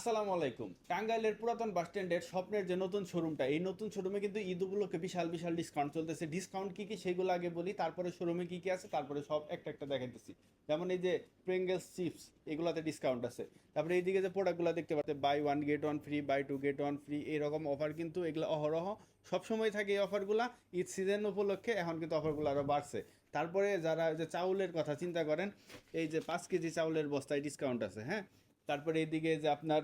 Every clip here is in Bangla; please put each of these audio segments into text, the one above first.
আসসালামু আলাইকুম। টাঙ্গাইলের পুরাতন বাস স্ট্যান্ডের স্বপ্নের যে নতুন শোরুমটা, এই নতুন শোরুমে কিন্তু ঈদ উপলক্ষে বিশাল বিশাল ডিসকাউন্ট চলতেছে। ডিসকাউন্ট কি কি সেগুলো আগে বলি, তারপরে শোরুমে কি কি আছে, তারপরে সব একটা একটা দেখাইতেছি। যেমন এই যে প্রিঙ্গেলস চিপস এগুলাতে ডিসকাউন্ট আছে। তারপরে এইদিকে যে প্রোডাক্টগুলো দেখতে পাচ্ছেন buy one get one free buy two get one free এরকম অফার কিন্তু এগুলো অহরহ সবসময় থাকে এই অফারগুলা ঈদ সিজন উপলক্ষে এখন কিন্তু অফারগুলো আরও বাড়ছে। তারপরে যারা যে চাউলের কথা চিন্তা করেন, এই যে পাঁচ কেজি চাউলের বস্তায় ডিসকাউন্ট আছে হ্যাঁ? তারপরে এইদিকে যে আপনার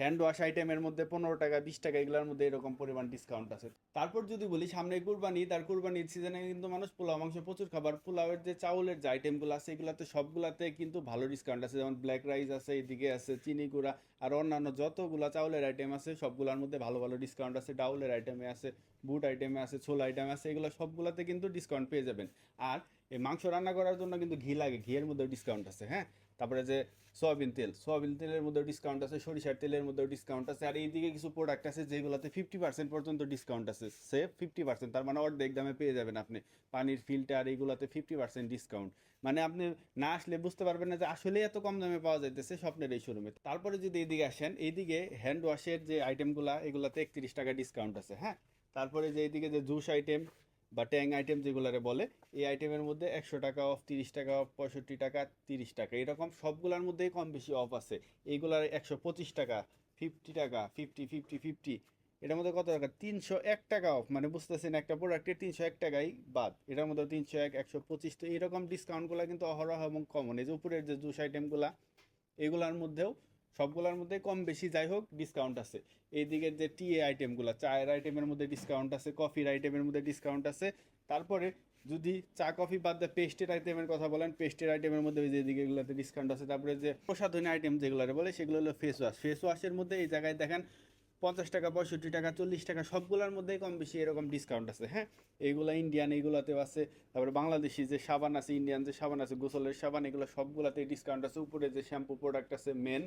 হ্যান্ড ওয়াশ আইটেমের মধ্যে পনেরো টাকা, বিশ টাকা, এগুলোর মধ্যে এরকম পরিমাণ ডিসকাউন্ট আছে। তারপর যদি বলি সামনে কুরবানি, তার কুরবানি ঈদ সিজনে কিন্তু মানুষ পোলাও মাংস প্রচুর খাবার, পোলাওয়ের যে চাউলের যে আইটেমগুলো আছে, এগুলাতে সবগুলাতে কিন্তু ভালো ডিসকাউন্ট আছে। যেমন ব্ল্যাক রাইস আছে, এদিকে আছে চিনি গুঁড়া, আর অন্যান্য যতগুলা চাউলের আইটেম আছে, সবগুলোর মধ্যে ভালো ভালো ডিসকাউন্ট আছে। ডাউলের আইটেমে আছে, বুট আইটেমে আছে, ছোলা আইটেম আছে, এগুলো সবগুলাতে কিন্তু ডিসকাউন্ট পেয়ে যাবেন। আর এই মাংস রান্না করার জন্য কিন্তু ঘি লাগে, ঘিয়ের মধ্যে ডিসকাউন্ট আছে হ্যাঁ? তারপরে যে সয়াবিন তেল, সয়াবিন তেলের মধ্যে ডিসকাউন্ট আছে, সরিষার তেলের মধ্যে ডিসকাউন্ট আছে, আর এইদিকে কিছু প্রোডাক্ট আছে যেগুলোতে ফিফটি পার্সেন্ট পর্যন্ত ডিসকাউন্ট আছে সে ফিফটি পার্সেন্ট তার মানে অর্ধেক দামে পেয়ে যাবেন আপনি। পানির ফিল্টার এইগুলোতে ফিফটি পার্সেন্ট ডিসকাউন্ট মানে আপনি না আসলে বুঝতে পারবেন না যে আসলে এত কম দামে পাওয়া যাইতেছে স্বপ্নের এই শোরুমে তারপরে যদি এইদিকে আসেন, এইদিকে হ্যান্ড ওয়াশের যে আইটেমগুলো এগুলোতে একত্রিশ টাকা ডিসকাউন্ট আছে হ্যাঁ? তারপরে যে এইদিকে যে জুস আইটেম বা ট্যাং আইটেম যেগুলারে বলে, এই আইটেমের মধ্যে একশো টাকা অফ তিরিশ টাকা অফ পঁয়ষট্টি টাকা, তিরিশ টাকা, এরকম সবগুলোর মধ্যেই কম বেশি অফ আছে। এইগুলার একশো পঁচিশ টাকা ফিফটি টাকা ফিফটি ফিফটি ফিফটি এটার মধ্যে কত টাকা? তিনশো এক টাকা অফ মানে বুঝতেছেন একটা প্রোডাক্টের তিনশো এক টাকাই বাদ। এটার মধ্যে তিনশো এক, একশো পঁচিশ, তো এইরকম ডিসকাউন্টগুলো কিন্তু অহরহ এবং কমন এই যে উপরের যে জুস আইটেমগুলা এগুলার মধ্যেও সবগুলোর মধ্যে কম বেশি যাই হোক ডিসকাউন্ট আছে। এইদিকের যে টি এ আইটেমগুলো চায়ের আইটেমের মধ্যে ডিসকাউন্ট আছে কফির আইটেমের মধ্যে ডিসকাউন্ট আছে। তারপরে যদি চা কফি বাদ দিয়ে পেস্টের আইটেমের কথা বলেন পেস্টের আইটেমের মধ্যে ওই যে এদিকে এগুলোতে ডিসকাউন্ট আছে। তারপরে যে প্রসাধনী আইটেম যেগুলো বলে, সেগুলো হলো ফেস ওয়াশ ফেস ওয়াশের মধ্যে এই জায়গায় দেখেন, পঞ্চাশ টাকা, পঁয়ষট্টি টাকা, চল্লিশ টাকা, সবগুলোর মধ্যেই কম বেশি এরকম ডিসকাউন্ট আছে হ্যাঁ? এইগুলো ইন্ডিয়ান এইগুলোতেও আছে। তারপরে বাংলাদেশি যে সাবান আছে ইন্ডিয়ান যে সাবান আছে, গোসলের সাবান, এগুলো সবগুলোতেই ডিসকাউন্ট আছে। উপরে যে শ্যাম্পু প্রোডাক্ট আছে মেন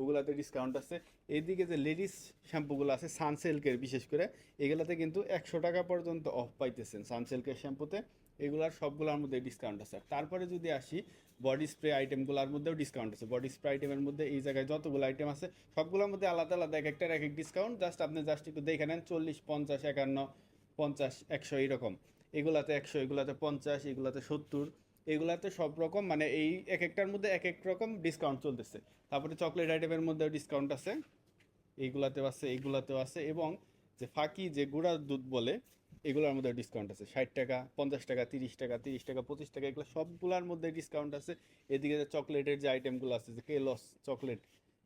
ওগুলাতে ডিসকাউন্ট আছে। এইদিকে যে লেডিস শ্যাম্পুগুলো আছে সানসিল্কের বিশেষ করে, এগুলাতে কিন্তু একশো টাকা পর্যন্ত অফ পাইতেছেন সানসিল্কের শ্যাম্পুতে এগুলার সবগুলোর মধ্যে ডিসকাউন্ট আছে। তারপরে যদি আসি বডি স্প্রে আইটেমগুলোর মধ্যেও ডিসকাউন্ট আছে। বডি স্প্রে আইটেমের মধ্যে এই জায়গায় যতগুলো আইটেম আছে, সবগুলোর মধ্যে আলাদা আলাদা এক একটার এক এক ডিসকাউন্ট জাস্ট আপনি জাস্ট একটু দেখে নেন, চল্লিশ, পঞ্চাশ, একান্ন, পঞ্চাশ, একশো এইরকম এগুলাতে একশো, এগুলাতে পঞ্চাশ, এগুলাতে সত্তর এগুলাতে সব রকম মানে এই এক একটার মধ্যে এক এক রকম ডিসকাউন্ট চলতেছে। তারপরে চকলেট আইটেমের মধ্যেও ডিসকাউন্ট আছে, এইগুলাতেও আছে এইগুলাতেও আছে, এবং যে ফাঁকি, যে গুঁড়া দুধ বলে, এগুলোর মধ্যে ডিসকাউন্ট আছে। ষাট টাকা, পঞ্চাশ টাকা, তিরিশ টাকা তিরিশ টাকা, পঁচিশ টাকা, এগুলো সবগুলোর মধ্যে ডিসকাউন্ট আছে। এদিকে যে চকলেটের যে আইটেমগুলো আছে, যে কেলস চকলেট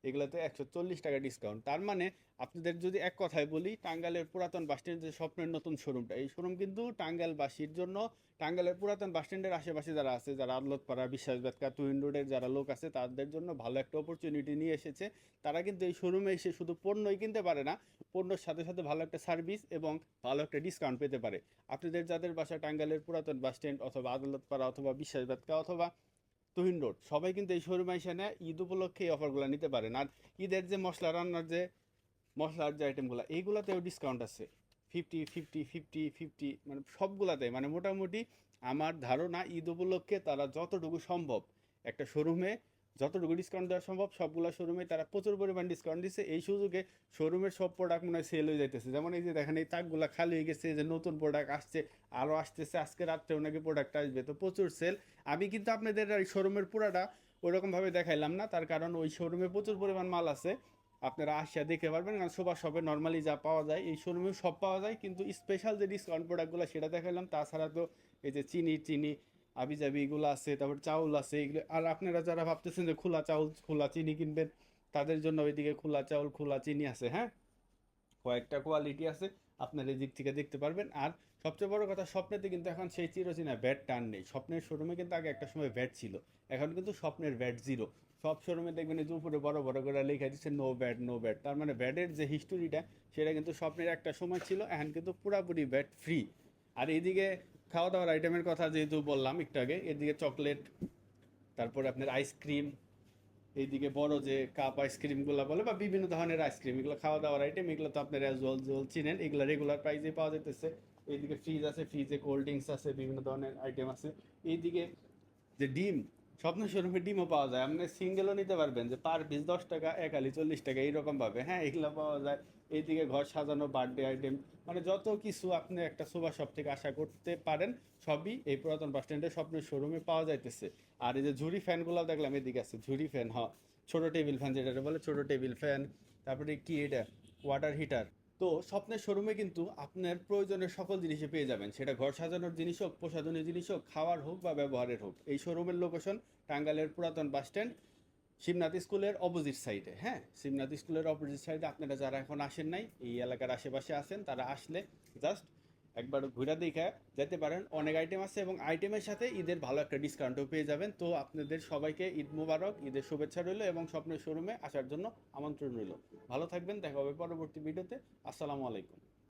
এগুলোতে একশো চল্লিশ টাকা ডিসকাউন্ট তার মানে আপনাদের যদি এক কথায় বলি, টাঙ্গালের পুরাতন বাসস্ট্যান্ড যে স্বপ্নের নতুন শোরুমটা এই শোরুম কিন্তু টাঙ্গালবাসীর জন্য, টাঙ্গালের পুরাতন বাসস্ট্যান্ডের আশেপাশে যারা আছে, যারা আদলতপাড়া বিশ্বাস বেতকা তুহিন রোডের যারা লোক আছে, তাদের জন্য ভালো একটা অপরচুনিটি নিয়ে এসেছে। তারা কিন্তু এই শোরুমে এসে শুধু পণ্যই কিনতে পারে না, পণ্যর সাথে সাথে ভালো একটা সার্ভিস এবং ভালো একটা ডিসকাউন্ট পেতে পারে। আপনাদের যাদের বাসা টাঙ্গালের পুরাতন বাসস্ট্যান্ড অথবা আদালতপাড়া অথবা বিশ্বাস বেতকা অথবা তুহিন রোড। সবাই কিন্তু এই শোরুমে এসে নেয় ঈদ উপলক্ষে এই অফারগুলো নিতে পারেন। আর ঈদের যে মশলা, রান্নার যে মশলার যে আইটেমগুলো এইগুলাতেও ডিসকাউন্ট আছে। ফিফটি ফিফটি ফিফটি ফিফটি মানে সবগুলাতে মানে মোটামুটি আমার ধারণা, ঈদ উপলক্ষে তারা যতটুকু সম্ভব একটা শোরুমে যতটুকু ডিসকাউন্ট দেওয়া সম্ভব, সবগুলো শোরুমে তারা প্রচুর পরিমাণ ডিসকাউন্ট দিচ্ছে এই সুযোগে শোরুমের সব প্রোডাক্ট মনে হয় সেল হয়ে যাইতেছে। যেমন এই যে দেখেন, এই তাকগুলো খালি হয়ে গেছে যে নতুন প্রোডাক্ট আসছে আরও আসতেছে, আজকে রাত্রেও নাকি প্রোডাক্ট আসবে। তো প্রচুর সেল আমি কিন্তু আপনাদের এই শোরুমের পুরাটা ওইরকমভাবে দেখাইলাম না। তার কারণ ওই শোরুমে প্রচুর পরিমাণ মাল আছে। আপনারা আসিয়া দেখতে পারবেন, কারণ সবার শপে নর্মালি যা পাওয়া যায়, এই শোরুমেও সব পাওয়া যায়। কিন্তু স্পেশাল যে ডিসকাউন্ট প্রোডাক্টগুলো সেটা দেখালাম তাছাড়া তো এই যে চিনি চিনি আবি জাবি এগুলো আছে, তারপর চাউল আছে, এগুলো, আর আপনারা যারা ভাবতেছেন যে খোলা চাউল, খোলা চিনি কিনবেন, তাদের জন্য ওইদিকে খোলা চাউল, খোলা চিনি আছে হ্যাঁ? কয়েকটা কোয়ালিটি আছে, আপনার এই দিক থেকে দেখতে পারবেন। আর সবচেয়ে বড় কথা, স্বপ্নেতে কিন্তু এখন সেই চিরচেনা ব্যাট টান নেই। স্বপ্নের শোরুমে কিন্তু আগে একটা সময় ব্যাট ছিল, এখন কিন্তু স্বপ্নের ব্যাট জিরো সব শোরুমে দেখবেন যে উপরে বড় বড় করে লেখা দিচ্ছে নো ব্যাট নো ব্যাট তার মানে ব্যাটের যে হিস্টোরিটা সেটা কিন্তু স্বপ্নের একটা সময় ছিল, এখন কিন্তু পুরাপুরি ব্যাট ফ্রি আর এইদিকে খাওয়া দাওয়ার আইটেমের কথা যেহেতু বললাম একটু আগে, এদিকে চকলেট তারপরে আপনার আইসক্রিম এইদিকে বড় যে কাপ আইসক্রিমগুলো বলে বা বিভিন্ন ধরনের আইসক্রিম এগুলো খাওয়া দাওয়ার আইটেম এগুলো তো আপনারা জল জল চিনেন, এগুলো রেগুলার প্রাইসে পাওয়া যেতেছে। এইদিকে ফ্রিজ আছে ফ্রিজে কোল্ড ড্রিঙ্কস আছে, বিভিন্ন ধরনের আইটেম আছে। এইদিকে যে ডিম স্বপ্ন শোরুমে ডিমও পাওয়া যায়। আপনি সিঙ্গেলও নিতে পারবেন যে পার পিস দশ টাকা, এক আলি চল্লিশ টাকা এইরকমভাবে হ্যাঁ এগুলো পাওয়া যায়। এইদিকে ঘর সাজানো বার্থডে আইটেম মানে যত কিছু আপনি একটা সোফা শপ থেকে আশা করতে পারেন, সবই এই পুরাতন বাস স্ট্যান্ডের স্বপ্নের শোরুমে পাওয়া যাইতেছে। আর এই যে ঝুড়ি ফ্যানগুলো দেখলাম, এদিকে আছে ঝুড়ি ফ্যান হ ছোট টেবিল ফ্যান যেটা বলে, ছোট টেবিল ফ্যান, তারপরে কি এটা ওয়াটার হিটার তো স্বপ্নের শোরুমে কিন্তু আপনার প্রয়োজনের সকল জিনিসই পেয়ে যাবেন। সেটা ঘর সাজানোর জিনিস হোক প্রসাধনের জিনিস হোক, খাওয়ার হোক বা ব্যবহারের হোক। এই শোরুমের লোকেশন টাঙ্গালের পুরাতন বাস স্ট্যান্ড শিবনাথ স্কুলের অপোজিট সাইডে হ্যাঁ? শিবনাথ স্কুলের অপোজিট সাইডে আপনারা যারা এখন আসেন নাই, এই এলাকার আশেপাশে আছেন, তারা আসলে জাস্ট একবার ঘুরে দেখে যেতে পারেন। অনেক আইটেম আছে এবং আইটেমের সাথে ঈদের ভালো একটা ডিসকাউন্টও পেয়ে যাবেন। তো আপনাদের সবাইকে ঈদ মুবারক, ঈদের শুভেচ্ছা রইল এবং স্বপ্নের শোরুমে আসার জন্য আমন্ত্রণ রইল। ভালো থাকবেন, দেখা হবে পরবর্তী ভিডিওতে আসসালামু আলাইকুম।